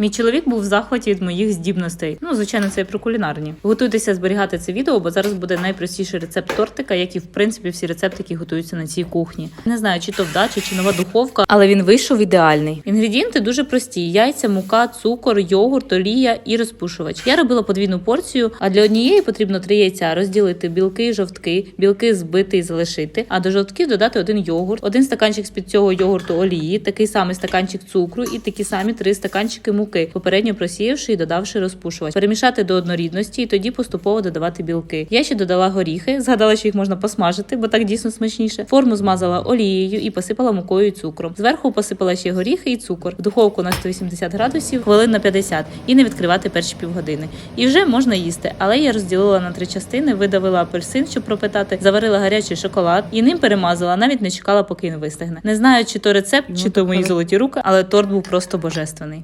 Мій чоловік був в захваті від моїх здібностей. Ну, звичайно, це і про кулінарні. Готуйтеся зберігати це відео, бо зараз буде найпростіший рецепт тортика, як і в принципі всі рецепти, які готуються на цій кухні. Не знаю, чи то вдача, чи нова духовка, але він вийшов ідеальний. Інгредієнти дуже прості: яйця, мука, цукор, йогурт, олія і розпушувач. Я робила подвійну порцію, а для однієї потрібно три яйця розділити білки жовтки, білки збити і залишити. А до жовтків додати один йогурт, один стаканчик з під цього йогурту олії, такий самий стаканчик цукру і такі самі три стаканчики муки, попередньо просіявши і додавши розпушувач. Перемішати до однорідності і тоді поступово додавати білки. Я ще додала горіхи, згадала, що їх можна посмажити, бо так дійсно смачніше. Форму змазала олією і посипала мукою і цукром. Зверху посипала ще горіхи і цукор. В духовку на 180 градусів, хвилин на 50 і не відкривати перші півгодини. І вже можна їсти, але я розділила на три частини, видавила апельсин, щоб пропитати, заварила гарячий шоколад і ним перемазала, навіть не чекала, поки він вистигне. Не знаю, чи то рецепт, чи то мої золоті руки, але торт був просто божественний.